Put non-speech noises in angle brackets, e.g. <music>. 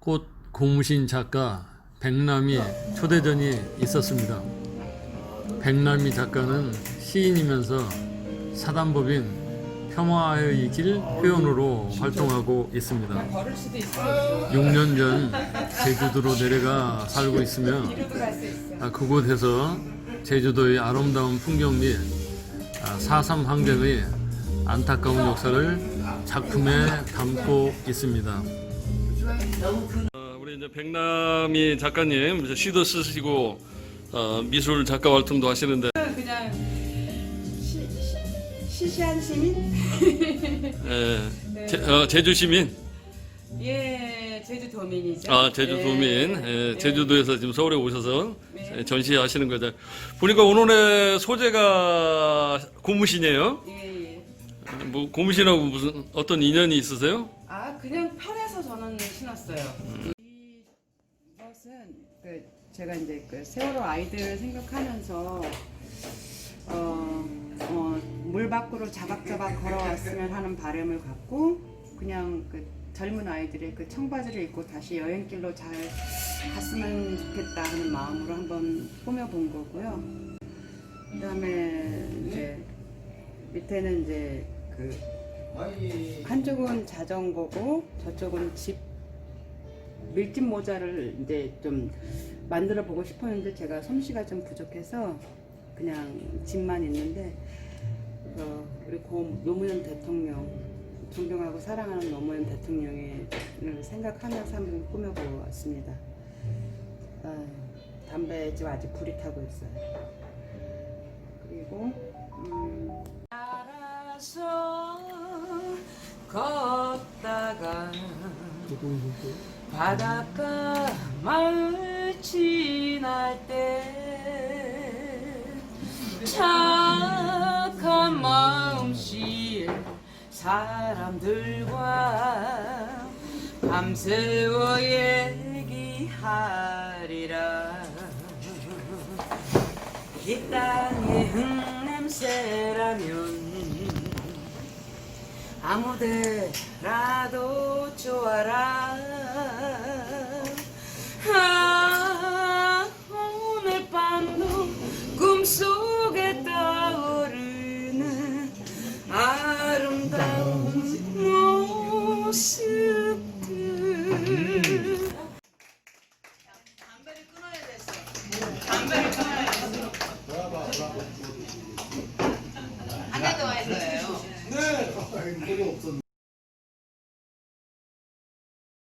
꽃 고무신 작가 백남이 초대전이 있었습니다. 백남이 작가는 시인이면서 사단법인 평화의 길 회원으로 활동하고 있습니다. 걸을 수도 있어. 6년 전 제주도로 내려가 살고 있으며. 아, 그곳에서 제주도의 아름다운 풍경 및 아, 4.3 환경의 안타까운 역사를 작품에 담고 있습니다. 어, 우리 이제 백남이 작가님 이제 시도 쓰시고 어, 미술 작가 활동도 하시는데 그냥 시, 시, 시시한 시민? 에, <laughs> 제, 어, 제주 시민, 예, 제주 도민이죠. 아 제주도민, 예, 에, 제주도에서 지금 서울에 오셔서 네. 전시하시는 거죠. 보니까 오늘의 소재가 고무신이에요. 예, 예. 뭐 고무신하고 무슨 어떤 인연이 있으세요? 아, 그냥 편해서 저는 신었어요. 이 것은 그 제가 이제 그 세월호 아이들 생각하면서 어, 어, 물 밖으로 자박자박 걸어왔으면 하는 바람을 갖고 그냥 그 젊은 아이들의 그 청바지를 입고 다시 여행길로 잘 갔으면 좋겠다 하는 마음으로 한번 꾸며본 거고요. 그다음에 이제 밑에는 이제 그 한쪽은 자전거고 저쪽은 집 밀짚 모자를 이제 좀 만들어 보고 싶었는데 제가 솜씨가 좀 부족해서 그냥 집만 있는데 어, 우리 고 노무현 대통령 존경하고 사랑하는 노무현 대통령을 생각하면서 한번 꾸며보았습니다. 아, 담배집 아직 불이 타고 있어요. 그리고 바닷가 마을 지날 때 착한 마음씨 사람들과 밤새워 얘기하리라. 이 땅의 흙냄새라면 아무데라도 좋아라. 아 오늘 밤도 꿈속에 떠오르는 아름다운 모습들. 담배를 끊어야 됐어. 담배를 끊어야 됐어. 哎，你说这种